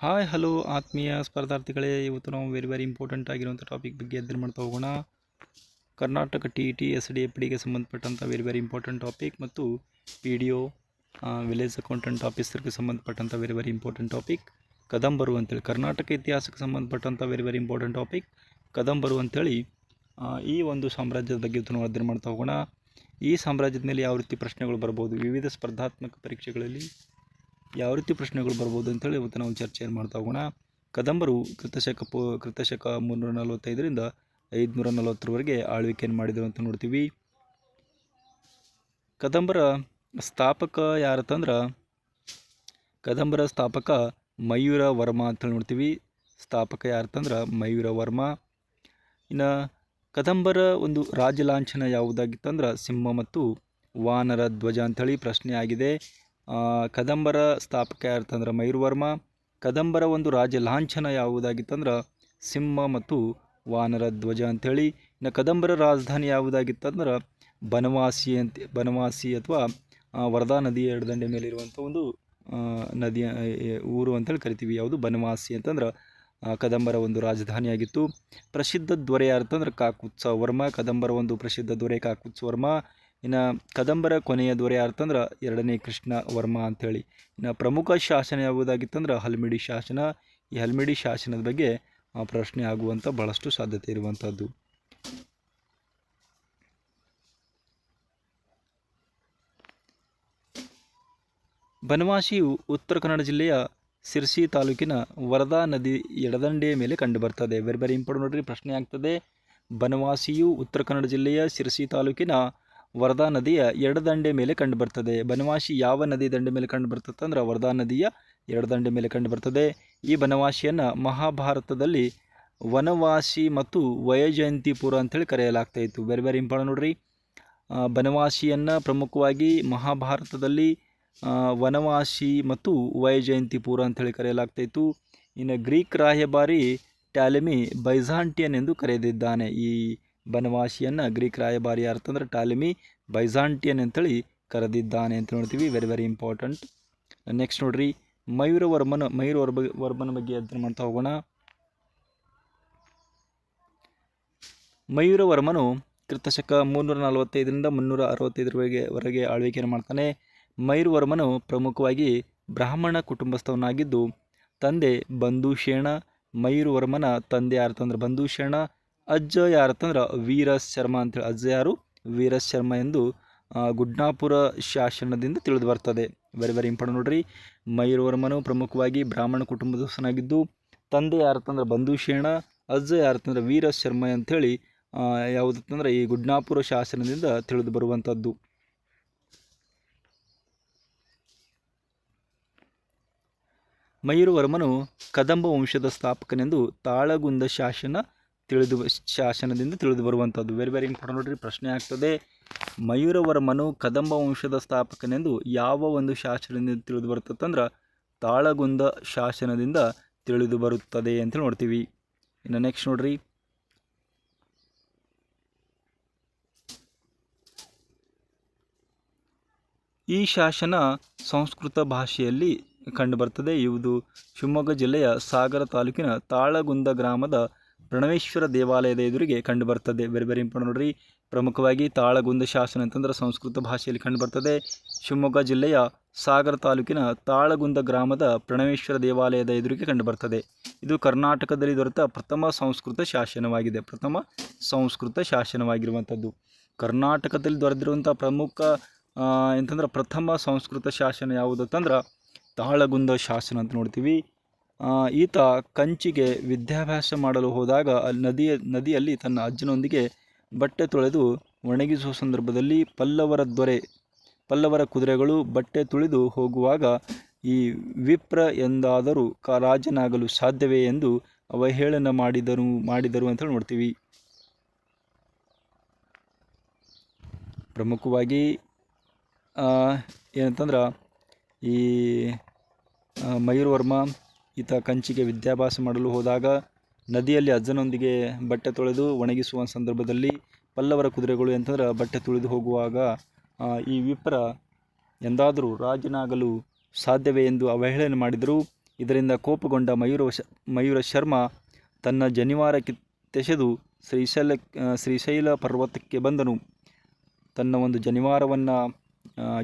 Hi hello ಆತ್ಮೀಯ ಸ್ಪರ್ಧಾರ್ಥಿಗಳೇ. ಇವತ್ತು ನಾವು ವೆರಿ ವೆರಿ ಇಂಪಾರ್ಟೆಂಟ್ ಆಗಿರುವಂಥ ಟಾಪಿಕ್ ಬಗ್ಗೆ ಅಧ್ಯಯನ ಮಾಡ್ತಾ ಹೋಗೋಣ. Karnataka T E T S D F ಡಿಗೆ ಸಂಬಂಧಪಟ್ಟಂಥ ವೆರಿ ವೆರಿ ಇಂಪಾರ್ಟೆಂಟ್ ಟಾಪಿಕ್ ಮತ್ತು P D O village accountant ಆಫೀಸರ್ಗೆ ಸಂಬಂಧಪಟ್ಟಂಥ ವೆರಿ ವೆರಿ ಇಂಪಾರ್ಟೆಂಟ್ ಟಾಪಿಕ್ ಕದಂಬರು ಅಂತೇಳಿ, ಕರ್ನಾಟಕ ಇತಿಹಾಸಕ್ಕೆ ಸಂಬಂಧಪಟ್ಟಂಥ ವೆರಿ ವೆರಿ ಇಂಪಾರ್ಟೆಂಟ್ ಟಾಪಿಕ್ ಕದಂಬರು ಅಂತೇಳಿ ಈ ಒಂದು ಸಾಮ್ರಾಜ್ಯದ ಬಗ್ಗೆ ಇವತ್ತು ನಾವು ಅಧ್ಯಯನ ಮಾಡ್ತಾ ಹೋಗೋಣ. ಈ ಸಾಮ್ರಾಜ್ಯದ ಮೇಲೆ ಯಾವ ರೀತಿ ಪ್ರಶ್ನೆಗಳು ಬರ್ಬೋದು? ವಿವಿಧ ಸ್ಪರ್ಧಾತ್ಮಕ ಪರೀಕ್ಷೆಗಳಲ್ಲಿ ಯಾವ ರೀತಿ ಪ್ರಶ್ನೆಗಳು ಬರ್ಬೋದು ಅಂತೇಳಿ ಇವತ್ತು ನಾವು ಚರ್ಚೆಯನ್ನು ಮಾಡ್ತಾ ಹೋಗೋಣ. ಕದಂಬರು ಕೃತಶಕ ಪೂ, ಕೃತಶಕ ಮುನ್ನೂರ ನಲವತ್ತೈದರಿಂದ ಐದುನೂರ ನಲವತ್ತರವರೆಗೆ ಆಳ್ವಿಕೆಯನ್ನು ಮಾಡಿದರು ಅಂತ ನೋಡ್ತೀವಿ. ಕದಂಬರ ಸ್ಥಾಪಕ ಯಾರತ್ತಂದ್ರೆ, ಕದಂಬರ ಸ್ಥಾಪಕ ಮಯೂರ ವರ್ಮ ಅಂತೇಳಿ ನೋಡ್ತೀವಿ. ಸ್ಥಾಪಕ ಯಾರತ್ತಂದ್ರೆ, ಮಯೂರ ವರ್ಮ. ಇನ್ನು ಕದಂಬರ ಒಂದು ರಾಜಲಾಂಛನ ಯಾವುದಾಗಿತ್ತಂದ್ರೆ, ಸಿಂಹ ಮತ್ತು ವಾನರ ಧ್ವಜ ಅಂಥೇಳಿ ಪ್ರಶ್ನೆ ಆಗಿದೆ. ಕದಂಬರ ಸ್ಥಾಪಕ ಯಾರ್ತಂದ್ರೆ ಮಯೂರ್ವರ್ಮ ಕದಂಬರ ಒಂದು ರಾಜ ಲಾಂಛನ ಯಾವುದಾಗಿತ್ತಂದ್ರೆ ಸಿಂಹ ಮತ್ತು ವಾನರ ಧ್ವಜ ಅಂಥೇಳಿ ಇನ್ನು ಕದಂಬರ ರಾಜಧಾನಿ ಯಾವುದಾಗಿತ್ತಂದ್ರೆ ಬನವಾಸಿ ಅಂತ, ಬನವಾಸಿ ಅಥವಾ ವರದಾ ನದಿಯ ಎರಡದಂಡೆ ಮೇಲೆ ಇರುವಂಥ ಒಂದು ನದಿಯ ಊರು ಅಂತೇಳಿ ಕರಿತೀವಿ. ಯಾವುದು? ಬನವಾಸಿ ಅಂತಂದ್ರೆ ಕದಂಬರ ಒಂದು ರಾಜಧಾನಿಯಾಗಿತ್ತು ಪ್ರಸಿದ್ಧ ದೊರೆ ಯಾರ್ತಂದ್ರೆ ಕಾಕುತ್ಸ ವರ್ಮ. ಕದಂಬರ ಒಂದು ಪ್ರಸಿದ್ಧ ದೊರೆ ಕಾಕುತ್ಸ ವರ್ಮ. ಇನ್ನು ಕದಂಬರ ಕೊನೆಯ ದೊರೆ ಯಾರ್ತಂದ್ರೆ ಎರಡನೇ ಕೃಷ್ಣ ವರ್ಮ ಅಂಥೇಳಿ. ಇನ್ನು ಪ್ರಮುಖ ಶಾಸನ ಯಾವುದಾಗಿತ್ತಂದ್ರೆ ಹಲ್ಮಿಡಿ ಶಾಸನ. ಈ ಹಲ್ಮಿಡಿ ಶಾಸನದ ಬಗ್ಗೆ ಪ್ರಶ್ನೆ ಆಗುವಂಥ ಬಹಳಷ್ಟು ಸಾಧ್ಯತೆ ಇರುವಂಥದ್ದು ಬನವಾಸಿಯು ಉತ್ತರ ಕನ್ನಡ ಜಿಲ್ಲೆಯ ಸಿರ್ಸಿ ತಾಲೂಕಿನ ವರದಾ ನದಿ ಎಡದಂಡೆಯ ಮೇಲೆ ಕಂಡುಬರ್ತದೆ ವೆರಿ ವೆರಿ ಇಂಪಾರ್ಟೆಂಟ್ ನೋಡ್ರಿ, ಪ್ರಶ್ನೆ ಆಗ್ತದೆ. ಬನವಾಸಿಯು ಉತ್ತರ ಕನ್ನಡ ಜಿಲ್ಲೆಯ ಸಿರ್ಸಿ ತಾಲೂಕಿನ ವರದಾ ನದಿಯ ಎಡದಂಡೆ ಮೇಲೆ ಕಂಡುಬರ್ತದೆ. ಬನವಾಸಿ ಯಾವ ನದಿ ದಂಡೆ ಮೇಲೆ ಕಂಡುಬರ್ತದೆ ಅಂದ್ರೆ ವರದಾ ನದಿಯ ಎಡದಂಡೆ ಮೇಲೆ ಕಂಡುಬರ್ತದೆ. ಈ ಬನವಾಸಿಯನ್ನು ಮಹಾಭಾರತದಲ್ಲಿ ವನವಾಸಿ ಮತ್ತು ವಯಜಯಂತಿಪುರ ಅಂತೇಳಿ ಕರೆಯಲಾಗ್ತಾ ಇತ್ತು. ವೆರಿ ವೆರಿ ಇಂಪಾರ್ಟೆಂಟ್ ನೋಡ್ರಿ. ಬನವಾಸಿಯನ್ನು ಪ್ರಮುಖವಾಗಿ ಮಹಾಭಾರತದಲ್ಲಿ ವನವಾಸಿ ಮತ್ತು ವಯಜಯಂತಿಪುರ ಅಂತೇಳಿ ಕರೆಯಲಾಗ್ತಾ ಇತ್ತು. ಇನ್ನು ಗ್ರೀಕ್ ರಾಯಭಾರಿ ಟ್ಯಾಲೆಮಿ ಬೈಝಾಂಟಿಯನ್ ಎಂದು ಕರೆದಿದ್ದಾನೆ ಈ ಬನವಾಸಿಯನ್ನು ಗ್ರೀಕ್ ರಾಯಭಾರಿ ಯಾರ್ತಂದ್ರೆ ಟಾಲಿಮಿ ಬೈಜಾಂಟಿಯನ್ ಅಂತೇಳಿ ಕರೆದಿದ್ದಾನೆ ಅಂತ ನೋಡ್ತೀವಿ. ವೆರಿ ವೆರಿ ಇಂಪಾರ್ಟೆಂಟ್ ನೆಕ್ಸ್ಟ್ ನೋಡ್ರಿ, ಮಯೂರವರ್ಮನ ಮಯೂರವರ್ಮ ವರ್ಮನ ಬಗ್ಗೆ ಅಧ್ಯಯನ ಮಾಡ್ತಾ ಹೋಗೋಣ. ಮಯೂರವರ್ಮನು ಕೃತಶಕ ಮುನ್ನೂರ ನಲವತ್ತೈದರಿಂದ ಮುನ್ನೂರ ಅರವತ್ತೈದರವರೆಗೆ ವರೆಗೆ ಆಳ್ವಿಕೆಯನ್ನು ಮಾಡ್ತಾನೆ? ಮಯೂರವರ್ಮನು ಪ್ರಮುಖವಾಗಿ ಬ್ರಾಹ್ಮಣ ಕುಟುಂಬಸ್ಥವನಾಗಿದ್ದು, ತಂದೆ ಬಂಧುಶೇಣ, ಮಯೂರವರ್ಮನ ತಂದೆ ಯಾರ್ತಂದ್ರೆ ಬಂಧುಶೇಣ ಅಜ್ಜ ಯಾರತ್ತಂದ್ರೆ ವೀರ ಶರ್ಮ ಅಂತೇಳಿ. ಅಜ್ಜ ಯಾರು? ವೀರ ಶರ್ಮ ಎಂದು ಗುಡ್ನಾಪುರ ಶಾಸನದಿಂದ ತಿಳಿದು ಬರ್ತದೆ. ವೆರಿ ವೆರಿ ಇಂಪಾರ್ಟೆಂಟ್ ನೋಡ್ರಿ. ಮಯೂರವರ್ಮನು ಪ್ರಮುಖವಾಗಿ ಬ್ರಾಹ್ಮಣ ಕುಟುಂಬದವನಾಗಿದ್ದು ತಂದೆ ಯಾರತ್ತಂದ್ರೆ ಬಂಧುಶೇಣ ಅಜ್ಜ ಯಾರತ್ತಂದ್ರೆ ವೀರ ಶರ್ಮ ಅಂಥೇಳಿ ಯಾವುದಂದ್ರೆ ಈ ಗುಡ್ನಾಪುರ ಶಾಸನದಿಂದ ತಿಳಿದು ಬರುವಂಥದ್ದು ಮಯೂರವರ್ಮನು ಕದಂಬ ವಂಶದ ಸ್ಥಾಪಕನೆಂದು ತಾಳಗುಂದ ಶಾಸನ ತಿಳಿದು ಶಾಸನದಿಂದ ತಿಳಿದು ಬರುವಂಥದ್ದು ವೆರಿ ವೆರಿ ಇಂಪಾರ್ಟೆಂಟ್ ನೋಡ್ರಿ, ಪ್ರಶ್ನೆ ಆಗ್ತದೆ. ಮಯೂರವರ್ಮನು ಕದಂಬ ವಂಶದ ಸ್ಥಾಪಕನೆಂದು ಯಾವ ಒಂದು ಶಾಸನದಿಂದ ತಿಳಿದು ಬರ್ತದಂದ್ರೆ ತಾಳಗುಂದ ಶಾಸನದಿಂದ ತಿಳಿದು ಬರುತ್ತದೆ ಅಂತ ನೋಡ್ತೀವಿ. ಇನ್ನು ನೆಕ್ಸ್ಟ್ ನೋಡ್ರಿ. ಈ ಶಾಸನ ಸಂಸ್ಕೃತ ಭಾಷೆಯಲ್ಲಿ ಕಂಡುಬರ್ತದೆ ಇವುದು ಶಿವಮೊಗ್ಗ ಜಿಲ್ಲೆಯ ಸಾಗರ ತಾಲೂಕಿನ ತಾಳಗುಂದ ಗ್ರಾಮದ ಪ್ರಣವೇಶ್ವರ ದೇವಾಲಯದ ಎದುರಿಗೆ ಕಂಡುಬರ್ತದೆ. ಬೇರೆ ಬೇರೆ ಇಂಪಾರ್ಟೆಂಟ್ ನೋಡ್ರಿ, ಪ್ರಮುಖವಾಗಿ ತಾಳಗುಂದ ಶಾಸನ ಅಂತಂದ್ರೆ ಸಂಸ್ಕೃತ ಭಾಷೆಯಲ್ಲಿ ಕಂಡುಬರ್ತದೆ. ಶಿವಮೊಗ್ಗ ಜಿಲ್ಲೆಯ ಸಾಗರ ತಾಲೂಕಿನ ತಾಳಗುಂದ ಗ್ರಾಮದ ಪ್ರಣವೇಶ್ವರ ದೇವಾಲಯದ ಎದುರಿಗೆ ಕಂಡುಬರ್ತದೆ. ಇದು ಕರ್ನಾಟಕದಲ್ಲಿ ದೊರೆತ ಪ್ರಥಮ ಸಂಸ್ಕೃತ ಶಾಸನವಾಗಿದೆ. ಪ್ರಥಮ ಸಂಸ್ಕೃತ ಶಾಸನವಾಗಿರುವಂಥದ್ದು. ಕರ್ನಾಟಕದಲ್ಲಿ ದೊರೆತಿರುವಂಥ ಪ್ರಮುಖ ಎಂತಂದ್ರೆ ಪ್ರಥಮ ಸಂಸ್ಕೃತ ಶಾಸನ ಯಾವುದು ಅಂತಂದ್ರೆ ತಾಳಗುಂದ ಶಾಸನ ಅಂತ ನೋಡ್ತೀವಿ. ಈತ ಕಂಚಿಗೆ ವಿದ್ಯಾಭ್ಯಾಸ ಮಾಡಲು ಹೋದಾಗ ನದಿಯ ನದಿಯಲ್ಲಿ ತನ್ನ ಅಜ್ಜನೊಂದಿಗೆ ಬಟ್ಟೆ ತೊಳೆದು ಒಣಗಿಸುವ ಸಂದರ್ಭದಲ್ಲಿ ಪಲ್ಲವರ ದೊರೆ, ಪಲ್ಲವರ ಕುದುರೆಗಳು ಬಟ್ಟೆ ತುಳಿದು ಹೋಗುವಾಗ ಈ ವಿಪ್ರ ಎಂದಾದರೂ ಕ, ರಾಜನಾಗಲು ಸಾಧ್ಯವೇ ಎಂದು ಅವಹೇಳನ ಮಾಡಿದರು ಮಾಡಿದರು ಅಂತ ನೋಡ್ತೀವಿ. ಪ್ರಮುಖವಾಗಿ ಏನಂತಂದ್ರೆ ಈ ಮಯೂರವರ್ಮ ಈತ ಕಂಚಿಗೆ ವಿದ್ಯಾಭ್ಯಾಸ ಮಾಡಲು ಹೋದಾಗ ನದಿಯಲ್ಲಿ ಅಜ್ಜನೊಂದಿಗೆ ಬಟ್ಟೆ ತೊಳೆದು ಒಣಗಿಸುವ ಸಂದರ್ಭದಲ್ಲಿ ಪಲ್ಲವರ ಕುದುರೆಗಳು ಎಂತಂದ್ರೆ ಬಟ್ಟೆ ತುಳಿದು ಹೋಗುವಾಗ ಈ ವಿಪ್ರ ಎಂದಾದರೂ ರಾಜನಾಗಲು ಸಾಧ್ಯವೇ ಎಂದು ಅವಹೇಳನ ಮಾಡಿದರು ಇದರಿಂದ ಕೋಪಗೊಂಡ ಮಯೂರ ಮಯೂರ ಶರ್ಮ ತನ್ನ ಜನಿವಾರ ತೆಸೆದು ಶ್ರೀಶೈಲ ಶ್ರೀಶೈಲ ಪರ್ವತಕ್ಕೆ ಬಂದನು. ತನ್ನ ಒಂದು ಜನಿವಾರವನ್ನು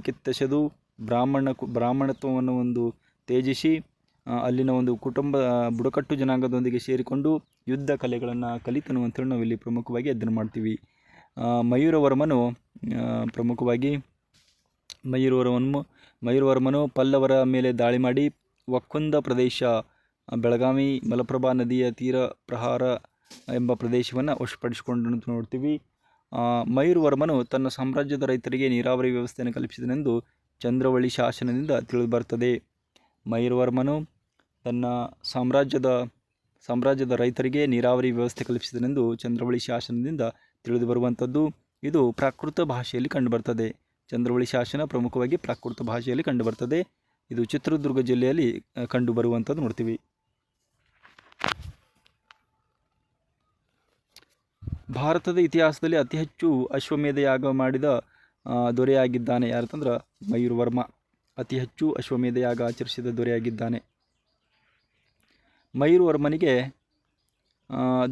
ಕಿತ್ತೆಸೆದು ಬ್ರಾಹ್ಮಣ ಬ್ರಾಹ್ಮಣತ್ವವನ್ನು ಒಂದು ತ್ಯಜಿಸಿ ಅಲ್ಲಿನ ಒಂದು ಕುಟುಂಬ ಬುಡಕಟ್ಟು ಜನಾಂಗದೊಂದಿಗೆ ಸೇರಿಕೊಂಡು ಯುದ್ಧ ಕಲೆಗಳನ್ನು ಕಲಿತನು ಅಂತೇಳಿ ನಾವು ಇಲ್ಲಿ ಪ್ರಮುಖವಾಗಿ ಅಧ್ಯಯನ ಮಾಡ್ತೀವಿ. ಮಯೂರವರ್ಮನು ಪ್ರಮುಖವಾಗಿ ಮಯೂರವರ್ಮನು ಮಯೂರವರ್ಮನು ಪಲ್ಲವರ ಮೇಲೆ ದಾಳಿ ಮಾಡಿ ಒಕ್ಕುಂದ ಪ್ರದೇಶ ಬೆಳಗಾವಿ ಮಲಪ್ರಭಾ ನದಿಯ ತೀರ ಪ್ರಹಾರ ಎಂಬ ಪ್ರದೇಶವನ್ನು ವಶಪಡಿಸಿಕೊಂಡು ನೋಡ್ತೀವಿ. ಮಯೂರವರ್ಮನು ತನ್ನ ಸಾಮ್ರಾಜ್ಯದ ರೈತರಿಗೆ ನೀರಾವರಿ ವ್ಯವಸ್ಥೆಯನ್ನು ಕಲ್ಪಿಸಿದನೆಂದು ಚಂದ್ರವಳ್ಳಿ ಶಾಸನದಿಂದ ತಿಳಿದುಬರುತ್ತದೆ ಮಯೂರವರ್ಮನು ತನ್ನ ಸಾಮ್ರಾಜ್ಯದ ಸಾಮ್ರಾಜ್ಯದ ರೈತರಿಗೆ ನೀರಾವರಿ ವ್ಯವಸ್ಥೆ ಕಲ್ಪಿಸಿದನೆಂದು ಚಂದ್ರವಳಿ ಶಾಸನದಿಂದ ತಿಳಿದು ಬರುವಂಥದ್ದು ಇದು ಪ್ರಾಕೃತ ಭಾಷೆಯಲ್ಲಿ ಕಂಡುಬರ್ತದೆ. ಚಂದ್ರವಳಿ ಶಾಸನ ಪ್ರಮುಖವಾಗಿ ಪ್ರಾಕೃತ ಭಾಷೆಯಲ್ಲಿ ಕಂಡುಬರ್ತದೆ. ಇದು ಚಿತ್ರದುರ್ಗ ಜಿಲ್ಲೆಯಲ್ಲಿ ಕಂಡುಬರುವಂಥದ್ದು ನೋಡ್ತೀವಿ. ಭಾರತದ ಇತಿಹಾಸದಲ್ಲಿ ಅತಿ ಹೆಚ್ಚು ಅಶ್ವಮೇಧ ಯಾಗ ಮಾಡಿದ ದೊರೆಯಾಗಿದ್ದಾನೆ ಯಾರಂತಂದ್ರೆ ಮಯೂರವರ್ಮ ಅತಿ ಹೆಚ್ಚು ಅಶ್ವಮೇಧ ಯಾಗ ಆಚರಿಸಿದ ದೊರೆಯಾಗಿದ್ದಾನೆ. ಮಯೂರವರ್ಮನಿಗೆ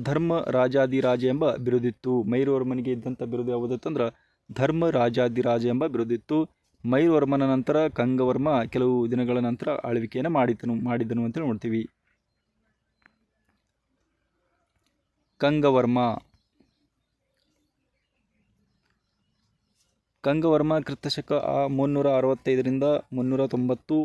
ಧರ್ಮ ರಾಜಾದಿರಾಜ ಎಂಬ ಬಿರುದಿತ್ತು. ಮಯೂರವರ್ಮನಿಗೆ ಇದ್ದಂಥ ಬಿರುದು ಯಾವುದಂತಂದ್ರೆ ಧರ್ಮ ರಾಜಾದಿರಾಜ ಎಂಬ ಬಿರುದಿತ್ತು. ಮಯೂರವರ್ಮನ ನಂತರ ಕಂಗವರ್ಮ ಕೆಲವು ದಿನಗಳ ನಂತರ ಆಳ್ವಿಕೆಯನ್ನು ಮಾಡಿದನು ಮಾಡಿದನು ಅಂತ ನೋಡ್ತೀವಿ. ಕಂಗವರ್ಮ ಕಂಗವರ್ಮ ಕ್ರಿಸ್ತಶಕ ಆ ಮುನ್ನೂರ ಅರವತ್ತೈದರಿಂದ ಮುನ್ನೂರ ತೊಂಬತ್ತು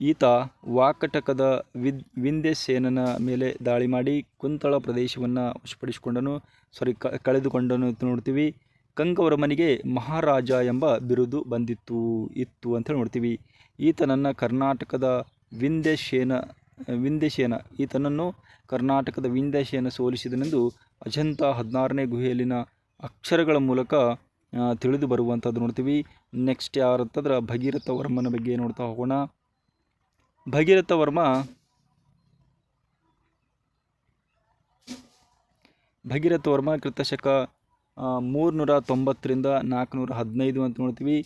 ಈತ ವಾಕಟಕದ ವಿದ್, ವಿಂಧ್ಯಸೇನನ ಮೇಲೆ ದಾಳಿ ಮಾಡಿ ಕುಂತಳ ಪ್ರದೇಶವನ್ನು ವಶಪಡಿಸಿಕೊಂಡನು. ಸಾರಿ, ಕ, ಕಳೆದುಕೊಂಡನು ಅಂತ ನೋಡ್ತೀವಿ. ಕಂಗವರ್ಮನಿಗೆ ಮಹಾರಾಜ ಎಂಬ ಬಿರುದು ಬಂದಿತ್ತು, ಇತ್ತು ಅಂತ ನೋಡ್ತೀವಿ. ಈತನನ್ನು ಕರ್ನಾಟಕದ ವಿಂಧ್ಯಸೇನ ವಿಂಧ್ಯಸೇನ, ಈತನನ್ನು ಕರ್ನಾಟಕದ ವಿಂಧ್ಯಸೇನ ಸೋಲಿಸಿದನೆಂದು ಅಜಂತ ಹದಿನಾರನೇ ಗುಹೆಯಲ್ಲಿನ ಅಕ್ಷರಗಳ ಮೂಲಕ ತಿಳಿದು ಬರುವಂಥದ್ದು ನೋಡ್ತೀವಿ. ನೆಕ್ಸ್ಟ್ ಯಾರಂತಂದ್ರೆ ಭಗೀರಥ ವರ್ಮನ ಬಗ್ಗೆ ನೋಡ್ತಾ ಹೋಗೋಣ. ಭಗೀರಥ ವರ್ಮ ಭಗೀರಥ ವರ್ಮ ಕೃತಶಕ ಮೂರುನೂರ ತೊಂಬತ್ತರಿಂದ ನಾಲ್ಕುನೂರ ಹದಿನೈದು ಅಂತ ನೋಡ್ತೀವಿ.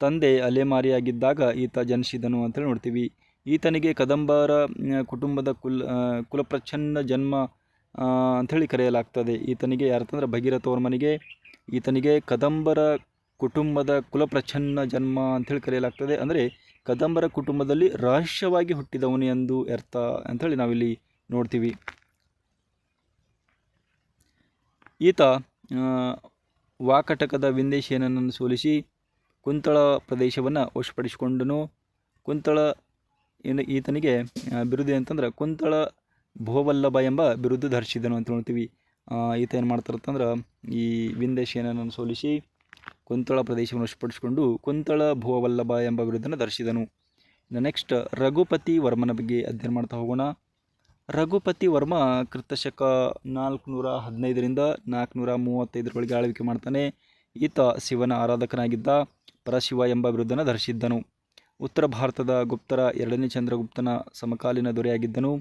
ತಂದೆ ಅಲೆಮಾರಿಯಾಗಿದ್ದಾಗ ಈತ ಜನಿಸಿದನು ಅಂತೇಳಿ ನೋಡ್ತೀವಿ. ಈತನಿಗೆ ಕದಂಬರ ಕುಟುಂಬದ ಕುಲ್ ಕುಲಪ್ರಚ್ಛನ್ನ ಜನ್ಮ ಅಂಥೇಳಿ ಕರೆಯಲಾಗ್ತದೆ. ಈತನಿಗೆ ಯಾರಂತಂದ್ರೆ ಭಗೀರಥ ವರ್ಮನಿಗೆ ಈತನಿಗೆ ಕದಂಬರ ಕುಟುಂಬದ ಕುಲಪ್ರಚ್ಛನ್ನ ಜನ್ಮ ಅಂಥೇಳಿ ಕರೆಯಲಾಗ್ತದೆ. ಅಂದರೆ ಕದಂಬರ ಕುಟುಂಬದಲ್ಲಿ ರಹಸ್ಯವಾಗಿ ಹುಟ್ಟಿದವನು ಎಂದು ಅರ್ಥ ಅಂಥೇಳಿ ನಾವಿಲ್ಲಿ ನೋಡ್ತೀವಿ. ಈತ ವಾಕಟಕದ ವಿಂದೇಶೇನನನ್ನು ಸೋಲಿಸಿ ಕುಂತಳ ಪ್ರದೇಶವನ್ನು ವಶಪಡಿಸಿಕೊಂಡನು. ಕುಂತಳ ಏನು, ಈತನಿಗೆ ಬಿರುದು ಅಂತಂದ್ರೆ ಕುಂತಳ ಭೋವಲ್ಲಭ ಎಂಬ ಬಿರುದು ಧರಿಸಿದನು ಅಂತ ನೋಡ್ತೀವಿ. ಈತ ಏನು ಮಾಡ್ತಾರಂತಂದ್ರೆ ಈ ವಿಂದೇಶೇನನನ್ನು ಸೋಲಿಸಿ ಕುಂತಳ ಪ್ರದೇಶವನ್ನು ವಶಪಡಿಸಿಕೊಂಡು ಕುಂತಳ ಭುವವಲ್ಲಭ ಎಂಬ ವಿರುದ್ಧನ ಧರಿಸಿದನು. ಇನ್ನು ನೆಕ್ಸ್ಟ್ ರಘುಪತಿ ವರ್ಮನ ಬಗ್ಗೆ ಅಧ್ಯಯನ ಮಾಡ್ತಾ ಹೋಗೋಣ. ರಘುಪತಿ ವರ್ಮ ಕ್ರಿಸ್ತಶಕ ನಾಲ್ಕುನೂರ ಹದಿನೈದರಿಂದ ನಾಲ್ಕುನೂರ ಮೂವತ್ತೈದರೊಳಗೆ ಆಳ್ವಿಕೆ ಮಾಡ್ತಾನೆ. ಈತ ಶಿವನ ಆರಾಧಕನಾಗಿದ್ದ ಪರಶಿವ ಎಂಬ ವಿರುದ್ಧನ ಧರಿಸಿದ್ದನು. ಉತ್ತರ ಭಾರತದ ಗುಪ್ತರ ಎರಡನೇ ಚಂದ್ರಗುಪ್ತನ ಸಮಕಾಲೀನ ದೊರೆಯಾಗಿದ್ದನು.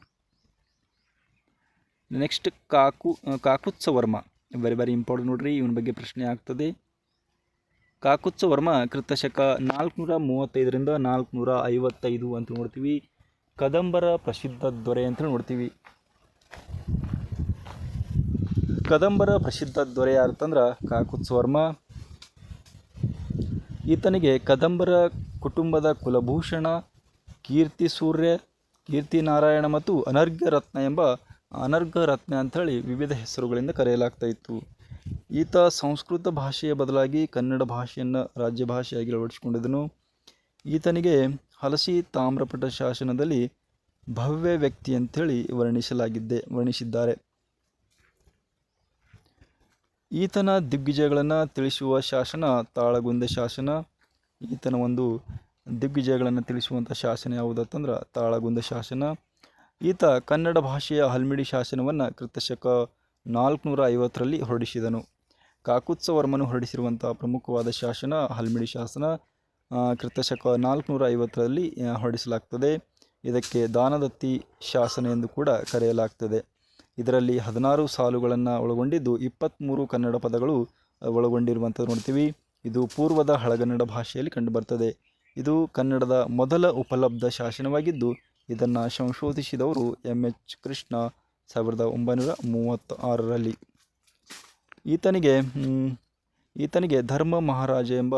Next Kaku Kakutsa Varma very very important ನೋಡ್ರಿ, ಇವನ ಬಗ್ಗೆ ಪ್ರಶ್ನೆ ಆಗ್ತದೆ. ಕಾಕುತ್ಸ ವರ್ಮ ಕ್ರಿಸ್ತಶಕ ನಾಲ್ಕುನೂರ ಮೂವತ್ತೈದರಿಂದ ನಾಲ್ಕುನೂರ ಐವತ್ತೈದು ಅಂತ ನೋಡ್ತೀವಿ. ಕದಂಬರ ಪ್ರಸಿದ್ಧ ದೊರೆ ಅಂತ ನೋಡ್ತೀವಿ. ಕದಂಬರ ಪ್ರಸಿದ್ಧ ದೊರೆ ಯಾರಂತಂದ್ರೆ ಕಾಕುತ್ಸ ವರ್ಮ. ಈತನಿಗೆ ಕದಂಬರ ಕುಟುಂಬದ ಕುಲಭೂಷಣ, ಕೀರ್ತಿ ಸೂರ್ಯ, ಕೀರ್ತಿ ನಾರಾಯಣ ಮತ್ತು ಅನರ್ಘ್ಯ ರತ್ನ ಎಂಬ ಅನರ್ಘ ರತ್ನ ಅಂಥೇಳಿ ವಿವಿಧ ಹೆಸರುಗಳಿಂದ ಕರೆಯಲಾಗ್ತಾ ಇತ್ತು. ಈತ ಸಂಸ್ಕೃತ ಭಾಷೆಯ ಬದಲಾಗಿ ಕನ್ನಡ ಭಾಷೆಯನ್ನು ರಾಜ್ಯ ಭಾಷೆಯಾಗಿ ಅಳವಡಿಸಿಕೊಂಡಿದ್ದನು. ಈತನಿಗೆ ಹಲಸಿ ತಾಮ್ರಪಟ ಶಾಸನದಲ್ಲಿ ಭವ್ಯ ವ್ಯಕ್ತಿ ಅಂಥೇಳಿ ವರ್ಣಿಸಲಾಗಿದ್ದೆ, ವರ್ಣಿಸಿದ್ದಾರೆ. ಈತನ ದಿಗ್ವಿಜಯಗಳನ್ನು ತಿಳಿಸುವ ಶಾಸನ ತಾಳಗುಂದ ಶಾಸನ. ಈತನ ಒಂದು ದಿಗ್ವಿಜಯಗಳನ್ನು ತಿಳಿಸುವಂಥ ಶಾಸನ ಯಾವುದಂತಂದ್ರೆ ತಾಳಗುಂದ ಶಾಸನ. ಈತ ಕನ್ನಡ ಭಾಷೆಯ ಹಲ್ಮಿಡಿ ಶಾಸನವನ್ನು ಕ್ರಿತಶಕ ನಾಲ್ಕುನೂರ ಐವತ್ತರಲ್ಲಿ ಹೊರಡಿಸಿದನು. ಕಾಕುತ್ಸವರ್ಮನು ಹೊರಡಿಸಿರುವಂಥ ಪ್ರಮುಖವಾದ ಶಾಸನ, ಹಲ್ಮಿಡಿ ಶಾಸನ ಕೃತಶಕ ನಾಲ್ಕುನೂರ ಐವತ್ತರಲ್ಲಿ ಹೊರಡಿಸಲಾಗ್ತದೆ. ಇದಕ್ಕೆ ದಾನದತ್ತಿ ಶಾಸನ ಎಂದು ಕೂಡ ಕರೆಯಲಾಗ್ತದೆ. ಇದರಲ್ಲಿ ಹದಿನಾರು ಸಾಲುಗಳನ್ನು ಒಳಗೊಂಡಿದ್ದು ಇಪ್ಪತ್ತ್ಮೂರು ಕನ್ನಡ ಪದಗಳು ಒಳಗೊಂಡಿರುವಂಥದ್ದು ನೋಡ್ತೀವಿ. ಇದು ಪೂರ್ವದ ಹಳಗನ್ನಡ ಭಾಷೆಯಲ್ಲಿ ಕಂಡುಬರ್ತದೆ. ಇದು ಕನ್ನಡದ ಮೊದಲ ಉಪಲಬ್ಧ ಶಾಸನವಾಗಿದ್ದು, ಇದನ್ನು ಸಂಶೋಧಿಸಿದವರು ಎಂ ಎಚ್ ಕೃಷ್ಣ, ಸಾವಿರದ ಒಂಬೈನೂರ ಮೂವತ್ತ ಆರರಲ್ಲಿ ಈತನಿಗೆ ಈತನಿಗೆ ಧರ್ಮ ಮಹಾರಾಜ ಎಂಬ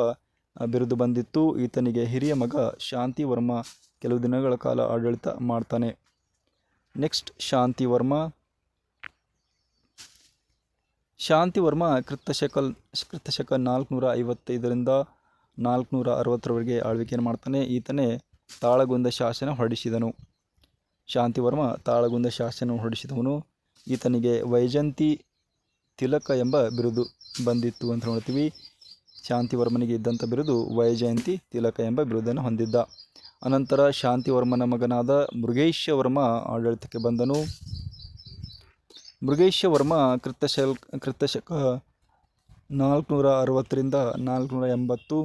ಬಿರುದು ಬಂದಿತ್ತು. ಈತನಿಗೆ ಹಿರಿಯ ಮಗ ಶಾಂತಿವರ್ಮ ಕೆಲವು ದಿನಗಳ ಕಾಲ ಆಡಳಿತ ಮಾಡ್ತಾನೆ. ನೆಕ್ಸ್ಟ್ ಶಾಂತಿವರ್ಮ. ಶಾಂತಿವರ್ಮ ಕೃತಶಕ ಕೃತಶಕ ನಾಲ್ಕುನೂರ ಐವತ್ತೈದರಿಂದ ನಾಲ್ಕುನೂರ ಅರವತ್ತರವರೆಗೆ ಆಳ್ವಿಕೆಯನ್ನು ಮಾಡ್ತಾನೆ. ಈತನೇ ತಾಳಗುಂದ ಶಾಸನ ಹೊರಡಿಸಿದನು. ಶಾಂತಿವರ್ಮ ತಾಳಗುಂದ ಶಾಸನ ಹೊರಡಿಸಿದವನು. ಈತನಿಗೆ ವೈಜಂತಿ ತಿಲಕ ಎಂಬ ಬಿರುದು ಬಂದಿತ್ತು ಅಂತ ನೋಡ್ತೀವಿ. ಶಾಂತಿವರ್ಮನಿಗೆ ಇದ್ದಂಥ ಬಿರುದು ವೈಜಯಂತಿ ತಿಲಕ ಎಂಬ ಬಿರುದನ್ನು ಹೊಂದಿದ್ದ. ಅನಂತರ ಶಾಂತಿವರ್ಮನ ಮಗನಾದ ಮೃಗೇಶವರ್ಮ ಆಡಳಿತಕ್ಕೆ ಬಂದನು. ಮೃಗೇಶವರ್ಮ ಕೃತಶಲ್ ಕೃತಶಕ ನಾಲ್ಕುನೂರ ಅರವತ್ತರಿಂದ ನಾಲ್ಕುನೂರ ಎಂಬತ್ತು.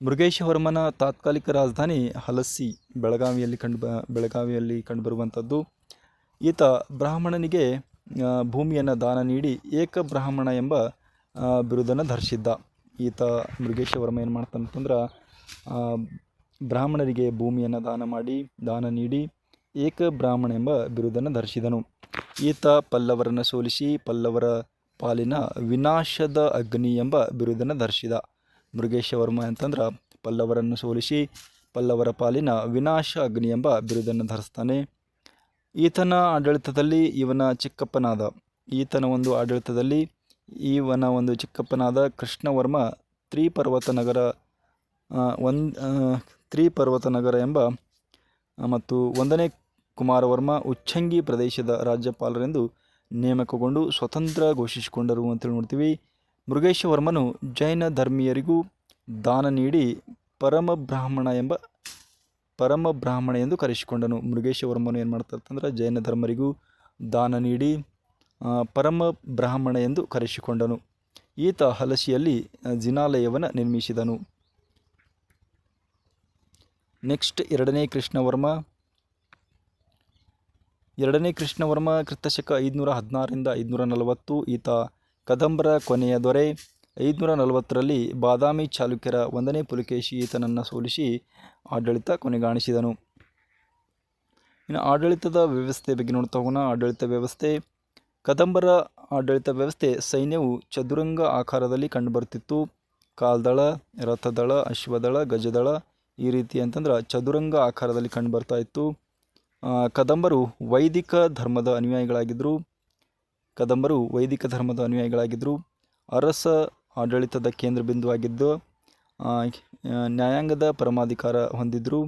ಮೃಗೇಶವರ್ಮನ ತಾತ್ಕಾಲಿಕ ರಾಜಧಾನಿ ಹಲಸಿ ಬೆಳಗಾವಿಯಲ್ಲಿ ಕಂಡು ಬ ಬೆಳಗಾವಿಯಲ್ಲಿ ಕಂಡುಬರುವಂಥದ್ದು. ಈತ ಬ್ರಾಹ್ಮಣನಿಗೆ ಭೂಮಿಯನ್ನು ದಾನ ನೀಡಿ ಏಕ ಬ್ರಾಹ್ಮಣ ಎಂಬ ಬಿರುದನ್ನು ಧರಿಸಿದ್ದ. ಈತ ಮೃಗೇಶವರ್ಮ ಏನು ಮಾಡ್ತಾನಂತಂದ್ರೆ ಬ್ರಾಹ್ಮಣರಿಗೆ ಭೂಮಿಯನ್ನು ದಾನ ಮಾಡಿ, ದಾನ ನೀಡಿ ಏಕ ಬ್ರಾಹ್ಮಣ ಎಂಬ ಬಿರುದನ್ನು ಧರಿಸಿದನು. ಈತ ಪಲ್ಲವರನ್ನು ಸೋಲಿಸಿ, ಪಲ್ಲವರ ಪಾಲಿನ ವಿನಾಶದ ಅಗ್ನಿ ಎಂಬ ಬಿರುದನ್ನು ಧರಿಸಿದ. ಮೃಗೇಶವರ್ಮ ಅಂತಂದ್ರೆ ಪಲ್ಲವರನ್ನು ಸೋಲಿಸಿ, ಪಲ್ಲವರ ಪಾಲಿನ ವಿನಾಶ ಅಗ್ನಿ ಎಂಬ ಬಿರುದನ್ನು ಧರಿಸ್ತಾನೆ. ಈತನ ಆಡಳಿತದಲ್ಲಿ ಇವನ ಚಿಕ್ಕಪ್ಪನಾದ, ಈತನ ಒಂದು ಆಡಳಿತದಲ್ಲಿ ಇವನ ಒಂದು ಚಿಕ್ಕಪ್ಪನಾದ ಕೃಷ್ಣವರ್ಮ ತ್ರಿಪರ್ವತ ನಗರ ಒಂದು ತ್ರಿಪರ್ವತ ನಗರ ಎಂಬ ಮತ್ತು ಒಂದನೇ ಕುಮಾರವರ್ಮ ಉಚ್ಚಂಗಿ ಪ್ರದೇಶದ ರಾಜ್ಯಪಾಲರೆಂದು ನೇಮಕಗೊಂಡು ಸ್ವತಂತ್ರ ಘೋಷಿಸಿಕೊಂಡರು ಅಂತೇಳಿ ನೋಡ್ತೀವಿ. ಮೃಗೇಶವರ್ಮನು ಜೈನ ಧರ್ಮೀಯರಿಗೂ ದಾನ ನೀಡಿ ಪರಮ ಬ್ರಾಹ್ಮಣ ಎಂಬ ಪರಮ ಬ್ರಾಹ್ಮಣ ಎಂದು ಕರೆಸಿಕೊಂಡನು. ಮೃಗೇಶವರ್ಮನು ಏನು ಮಾಡ್ತಾರಂತಂದ್ರೆ ಜೈನ ಧರ್ಮರಿಗೂ ದಾನ ನೀಡಿ ಪರಮ ಬ್ರಾಹ್ಮಣ ಎಂದು ಕರೆಸಿಕೊಂಡನು. ಈತ ಹಲಸಿಯಲ್ಲಿ ಜಿನಾಲಯವನ್ನು ನಿರ್ಮಿಸಿದನು. ನೆಕ್ಸ್ಟ್ ಎರಡನೇ ಕೃಷ್ಣವರ್ಮ. ಎರಡನೇ ಕೃಷ್ಣವರ್ಮ ಕ್ರಿಸ್ತಶಕ ಐದುನೂರ ಹದಿನಾರರಿಂದ ಐದುನೂರ ನಲವತ್ತು, ಈತ ಕದಂಬರ ಕೊನೆಯ ದೊರೆ. ಐದುನೂರ ನಲವತ್ತರಲ್ಲಿ ಬಾದಾಮಿ ಚಾಲುಕ್ಯರ ಒಂದನೇ ಪುಲಕೇಶಿ ಈತನನ್ನು ಸೋಲಿಸಿ ಆಡಳಿತ ಕೊನೆಗಾಣಿಸಿದನು. ಇನ್ನು ಆಡಳಿತದ ವ್ಯವಸ್ಥೆ ಬಗ್ಗೆ ನೋಡ್ತಾ ಹೋಗೋಣ. ಆಡಳಿತ ವ್ಯವಸ್ಥೆ, ಕದಂಬರ ಆಡಳಿತ ವ್ಯವಸ್ಥೆ, ಸೈನ್ಯವು ಚದುರಂಗ ಆಕಾರದಲ್ಲಿ ಕಂಡುಬರ್ತಿತ್ತು ಕಾಲ್ದಳ, ರಥದಳ, ಅಶ್ವದಳ, ಗಜದಳ ಈ ರೀತಿ ಅಂತಂದ್ರೆ ಚದುರಂಗ ಆಕಾರದಲ್ಲಿ ಕಂಡುಬರ್ತಾ ಇತ್ತು. ಕದಂಬರು ವೈದಿಕ ಧರ್ಮದ ಅನುಯಾಯಿಗಳಾಗಿದ್ದರು ಕದಂಬರು ವೈದಿಕ ಧರ್ಮದ ಅನುಯಾಯಿಗಳಾಗಿದ್ದರು ಅರಸ ಆಡಳಿತದ ಕೇಂದ್ರ ಬಿಂದುವಾಗಿದ್ದು ನ್ಯಾಯಾಂಗದ ಪರಮಾಧಿಕಾರ ಹೊಂದಿದ್ದರು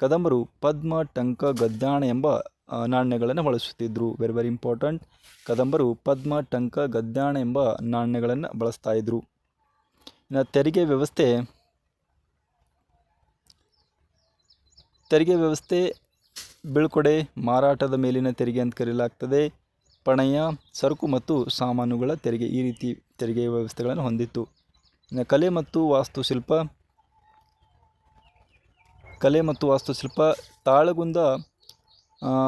ಕದಂಬರು ಪದ್ಮ, ಟಂಕ ಗದ್ದಾಣ ಎಂಬ ನಾಣ್ಯಗಳನ್ನು ಬಳಸುತ್ತಿದ್ದರು ವೆರಿ ವೆರಿ ಇಂಪಾರ್ಟೆಂಟ್ ಕದಂಬರು ಪದ್ಮ, ಟಂಕ ಗದ್ದಾಣ ಎಂಬ ನಾಣ್ಯಗಳನ್ನು ಬಳಸ್ತಾ ಇದ್ದರು ಇನ್ನು ತೆರಿಗೆ ವ್ಯವಸ್ಥೆ ತೆರಿಗೆ ವ್ಯವಸ್ಥೆ ಬೀಳ್ಕೊಡೆ, ಮಾರಾಟದ ಮೇಲಿನ ತೆರಿಗೆ ಅಂತ ಕರೆಯಲಾಗ್ತದೆ ಪಣಯ, ಸರಕು ಮತ್ತು ಸಾಮಾನುಗಳ ತೆರಿಗೆ ಈ ರೀತಿ ತೆರಿಗೆ ವ್ಯವಸ್ಥೆಗಳನ್ನು ಹೊಂದಿತ್ತು. ಕಲೆ ಮತ್ತು ವಾಸ್ತುಶಿಲ್ಪ, ಕಲೆ ಮತ್ತು ವಾಸ್ತುಶಿಲ್ಪ, ತಾಳಗುಂದ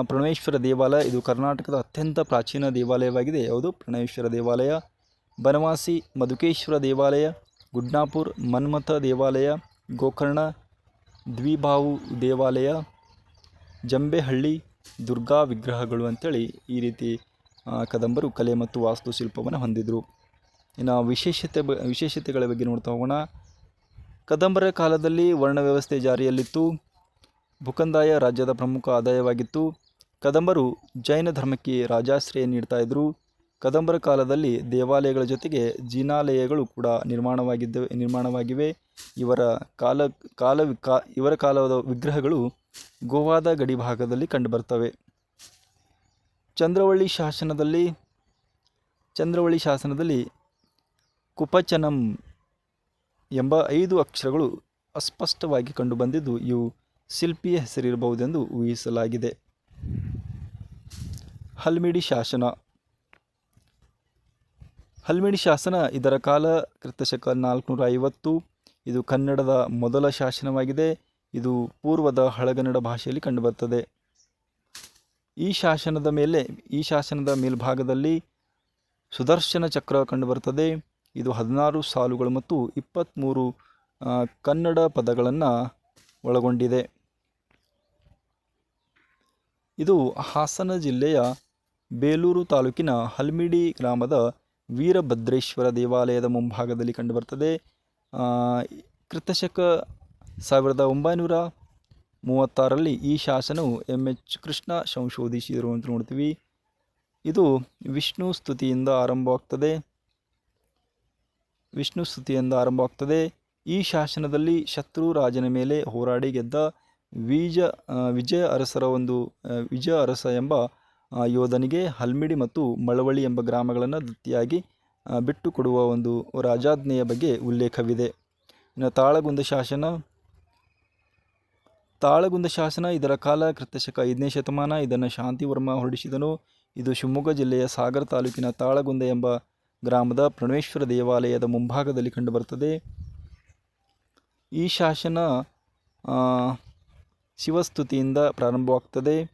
ಪ್ರಣವೇಶ್ವರ ದೇವಾಲಯ, ಇದು ಕರ್ನಾಟಕದ ಅತ್ಯಂತ ಪ್ರಾಚೀನ ದೇವಾಲಯವಾಗಿದೆ. ಯಾವುದು? ಪ್ರಣವೇಶ್ವರ ದೇವಾಲಯ, ಬನವಾಸಿ, ಮಧುಕೇಶ್ವರ ದೇವಾಲಯ, ಗುಡ್ನಾಪುರ್, ಮನ್ಮಥ ದೇವಾಲಯ, ಗೋಕರ್ಣ ದ್ವಿಭಾವು ದೇವಾಲಯ, ಜಂಬೆಹಳ್ಳಿ, ದುರ್ಗಾ ವಿಗ್ರಹಗಳು ಅಂಥೇಳಿ ಈ ರೀತಿ ಕದಂಬರು ಕಲೆ ಮತ್ತು ವಾಸ್ತುಶಿಲ್ಪವನ್ನು ಹೊಂದಿದ್ರು. ಇನ್ನು ವಿಶೇಷತೆ ಬ, ವಿಶೇಷತೆಗಳ ಬಗ್ಗೆ ನೋಡ್ತಾ ಹೋಗೋಣ. ಕದಂಬರ ಕಾಲದಲ್ಲಿ ವರ್ಣ ವ್ಯವಸ್ಥೆ ಜಾರಿಯಲ್ಲಿತ್ತು. ಭೂಕಂದಾಯ ರಾಜ್ಯದ ಪ್ರಮುಖ ಆದಾಯವಾಗಿತ್ತು. ಕದಂಬರು ಜೈನ ಧರ್ಮಕ್ಕೆ ರಾಜಾಶ್ರಯ ನೀಡ್ತಾ ಇದ್ದರು ಕದಂಬರ ಕಾಲದಲ್ಲಿ ದೇವಾಲಯಗಳ ಜೊತೆಗೆ ಜಿನಾಲಯಗಳು ಕೂಡ ನಿರ್ಮಾಣವಾಗಿದ್ದ, ನಿರ್ಮಾಣವಾಗಿವೆ. ಇವರ ಕಾಲ ಕಾಲ ಕಾ, ಇವರ ಕಾಲದ ವಿಗ್ರಹಗಳು ಗೋವಾದ ಗಡಿ ಭಾಗದಲ್ಲಿ ಕಂಡುಬರ್ತವೆ. ಚಂದ್ರವಳ್ಳಿ ಶಾಸನದಲ್ಲಿ ಚಂದ್ರವಳ್ಳಿ ಶಾಸನದಲ್ಲಿ ಕುಪಚನಂ ಎಂಬ ಐದು ಅಕ್ಷರಗಳು ಅಸ್ಪಷ್ಟವಾಗಿ ಕಂಡುಬಂದಿದ್ದು ಇವು ಶಿಲ್ಪಿಯ ಹೆಸರಿರಬಹುದೆಂದು ಊಹಿಸಲಾಗಿದೆ. ಹಲ್ಮಿಡಿ ಶಾಸನ. ಹಲ್ಮಿಡಿ ಶಾಸನ ಇದರ ಕಾಲ ಕ್ರಿಸ್ತಶಕ ನಾಲ್ಕುನೂರ ಐವತ್ತು ಇದು ಕನ್ನಡದ ಮೊದಲ ಶಾಸನವಾಗಿದೆ. ಇದು ಪೂರ್ವದ ಹಳಗನ್ನಡ ಭಾಷೆಯಲ್ಲಿ ಕಂಡುಬರುತ್ತದೆ ಈ ಶಾಸನದ ಮೇಲೆ, ಈ ಶಾಸನದ ಮೇಲ್ಭಾಗದಲ್ಲಿ ಸುದರ್ಶನ ಚಕ್ರ ಕಂಡುಬರ್ತದೆ. ಇದು ಹದಿನಾರು ಸಾಲುಗಳು ಮತ್ತು ಇಪ್ಪತ್ತ್ಮೂರು ಕನ್ನಡ ಪದಗಳನ್ನು ಒಳಗೊಂಡಿದೆ. ಇದು ಹಾಸನ ಜಿಲ್ಲೆಯ ಬೇಲೂರು ತಾಲೂಕಿನ ಹಲ್ಮಿಡಿ ಗ್ರಾಮದ ವೀರಭದ್ರೇಶ್ವರ ದೇವಾಲಯದ ಮುಂಭಾಗದಲ್ಲಿ ಕಂಡುಬರ್ತದೆ. ಕೃತಶಕ ಸಾವಿರದ ಒಂಬೈನೂರ ಮೂವತ್ತಾರರಲ್ಲಿ ಈ ಶಾಸನವು ಎಂ ಎಚ್. ಕೃಷ್ಣ ಸಂಶೋಧಿಸಿದರು ಅಂತ ನೋಡ್ತೀವಿ. ಇದು ವಿಷ್ಣು ಸ್ತುತಿಯಿಂದ ಆರಂಭವಾಗ್ತದೆ. ವಿಷ್ಣು ಸ್ತುತಿಯಿಂದ ಆರಂಭವಾಗ್ತದೆ. ಈ ಶಾಸನದಲ್ಲಿ ಶತ್ರು ರಾಜನ ಮೇಲೆ ಹೋರಾಡಿ ಗೆದ್ದ ವಿಜ ವಿಜಯ ಅರಸರ ಒಂದು ವಿಜಯ ಅರಸ ಎಂಬ ಯೋಧನಿಗೆ ಹಲ್ಮಿಡಿ ಮತ್ತು ಮಳವಳ್ಳಿ ಎಂಬ ಗ್ರಾಮಗಳನ್ನು ದತ್ತಿಯಾಗಿ ಬಿಟ್ಟುಕೊಡುವ ಬಿಟ್ಟು ಕೊಡುವ ಒಂದು ರಾಜಾಜ್ಞೆಯ ಬಗ್ಗೆ ಉಲ್ಲೇಖವಿದೆ. ಇನ್ನು ತಾಳಗುಂದ ಶಾಸನ ತಾಳಗುಂದ ಶಾಸನ ಇದರ ಕಾಲ ಕೃತಶಕ ಐದನೇ ಶತಮಾನ, ಇದನ್ನು ಶಾಂತಿವರ್ಮ ಹೊರಡಿಸಿದನು. ಇದು ಶಿವಮೊಗ್ಗ ಜಿಲ್ಲೆಯ ಸಾಗರ ತಾಲೂಕಿನ ತಾಳಗುಂದ ಎಂಬ ಗ್ರಾಮದ ಪ್ರಣವೇಶ್ವರ ದೇವಾಲಯದ ಮುಂಭಾಗದಲ್ಲಿ ಕಂಡುಬರುತ್ತದೆ. ಈ ಶಾಸನ ಶಿವಸ್ತುತಿಯಿಂದ ಪ್ರಾರಂಭವಾಗ್ತದೆ.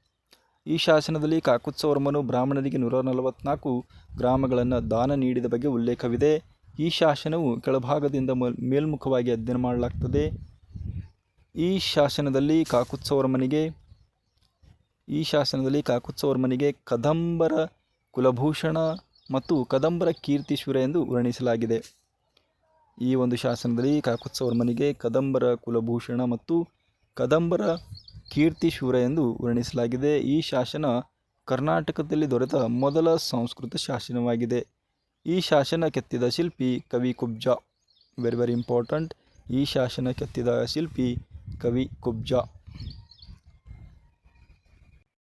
ಈ ಶಾಸನದಲ್ಲಿ ಕಾಕುತ್ಸವರ್ಮನು ಬ್ರಾಹ್ಮಣರಿಗೆ ನೂರ ನಲವತ್ನಾಲ್ಕು ಗ್ರಾಮಗಳನ್ನು ದಾನ ನೀಡಿದ ಬಗ್ಗೆ ಉಲ್ಲೇಖವಿದೆ. ಈ ಶಾಸನವು ಕೆಳಭಾಗದಿಂದ ಮೇಲ್- ಮೇಲ್ಮುಖವಾಗಿ ಅಧ್ಯಯನ ಮಾಡಲಾಗ್ತದೆ. ಈ ಶಾಸನದಲ್ಲಿ ಕಾಕುತ್ಸವರ್ಮನಿಗೆ ಈ ಶಾಸನದಲ್ಲಿ ಕಾಕುತ್ಸವರ್ಮನಿಗೆ ಕದಂಬರ ಕುಲಭೂಷಣ ಮತ್ತು ಕದಂಬರ ಕೀರ್ತಿಶೂರ ಎಂದು ವರ್ಣಿಸಲಾಗಿದೆ. ಈ ಒಂದು ಶಾಸನದಲ್ಲಿ ಕಾಕುತ್ಸವರ್ಮನಿಗೆ ಕದಂಬರ ಕುಲಭೂಷಣ ಮತ್ತು ಕದಂಬರ ಕೀರ್ತಿಶೂರ ಎಂದು ವರ್ಣಿಸಲಾಗಿದೆ. ಈ ಶಾಸನ ಕರ್ನಾಟಕದಲ್ಲಿ ದೊರೆತ ಮೊದಲ ಸಂಸ್ಕೃತ ಶಾಸನವಾಗಿದೆ. ಈ ಶಾಸನ ಕೆತ್ತಿದ ಶಿಲ್ಪಿ ಕವಿ ಕುಬ್ಜ. ವೆರಿ ವೆರಿ ಇಂಪಾರ್ಟೆಂಟ್ ಈ ಶಾಸನ ಕೆತ್ತಿದ ಶಿಲ್ಪಿ ಕವಿ ಕುಬ್ಜ.